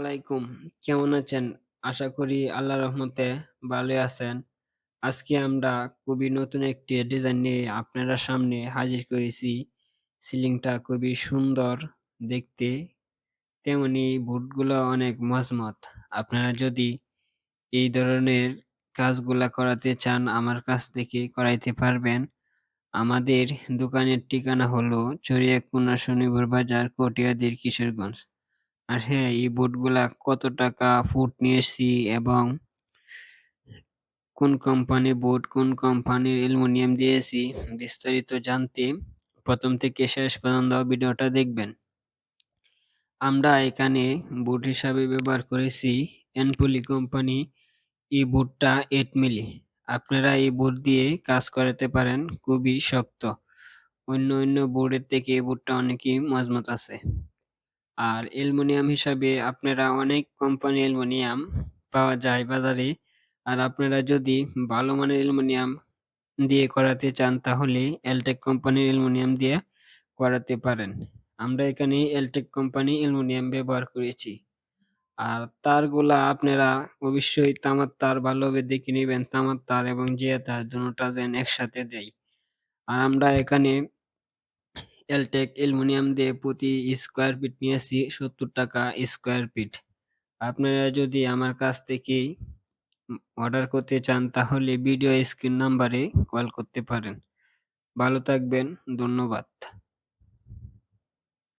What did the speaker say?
আলাইকুম। কেমন আছেন? আশা করি আল্লাহ রহমতে ভালো আছেন। আজকে আমরা খুবই নতুন একটি ডিজাইন নিয়ে আপনারা সামনে হাজির করেছি। সিলিংটা খুবই সুন্দর দেখতে, তেমনি বুটগুলো অনেক মজমত। আপনারা যদি এই ধরনের কাজগুলা করাতে চান আমার কাছ থেকে করাইতে পারবেন। আমাদের দোকানের ঠিকানা হলো চরিয়াকুনা শনিবার বাজার, কটিয়াদির কিশোরগঞ্জ। আর হ্যাঁ এই বোর্ডগুলা কত টাকা ফুট নিয়েছি এবং কোন কোম্পানি বোর্ড কোন কোম্পানির অ্যালুমিনিয়াম দিয়েছি বিস্তারিত জানতে প্রথম থেকে শেষ পর্যন্ত ভিডিওটা দেখবেন। আমরা এখানে বোর্ড হিসাবে ব্যবহার করেছি এনপলি কোম্পানি এই বোর্ডটা এইট মিলি আপনারা এই বোর্ড দিয়ে কাজ করাতে পারেন, খুবই শক্ত। অন্য অন্য বোর্ডের থেকে এই বোর্ডটা অনেকই মজবুত আছে। আর অ্যালুমিনিয়াম হিসাবে আপনারা অনেক কোম্পানি অ্যালুমিনিয়াম পাওয়া যায় বাজারে। আর আপনারা যদি ভালো মানের অ্যালুমিনিয়াম দিয়ে করাতে চান, তাহলে এলটেক কোম্পানির অ্যালুমিনিয়াম দিয়ে করাতে পারেন। আমরা এখানে এলটেক কোম্পানি অ্যালুমিনিয়াম ব্যবহার করেছি। আর তারগুলা আপনারা অবশ্যই তামার তার ভালোভাবে দেখে নেবেন। তামার তার এবং জিয়া তার দুটা যেন একসাথে দেয়। আর আমরা এখানে এলটেক অ্যালুমিনিয়াম দিয়ে প্রতি স্কোয়ার ফিট নিয়েছি সত্তর টাকা স্কোয়ার ফিট আপনারা যদি আমার কাছ থেকে অর্ডার করতে চান, তাহলে ভিডিও স্ক্রিন নাম্বারে কল করতে পারেন। ভালো থাকবেন, ধন্যবাদ।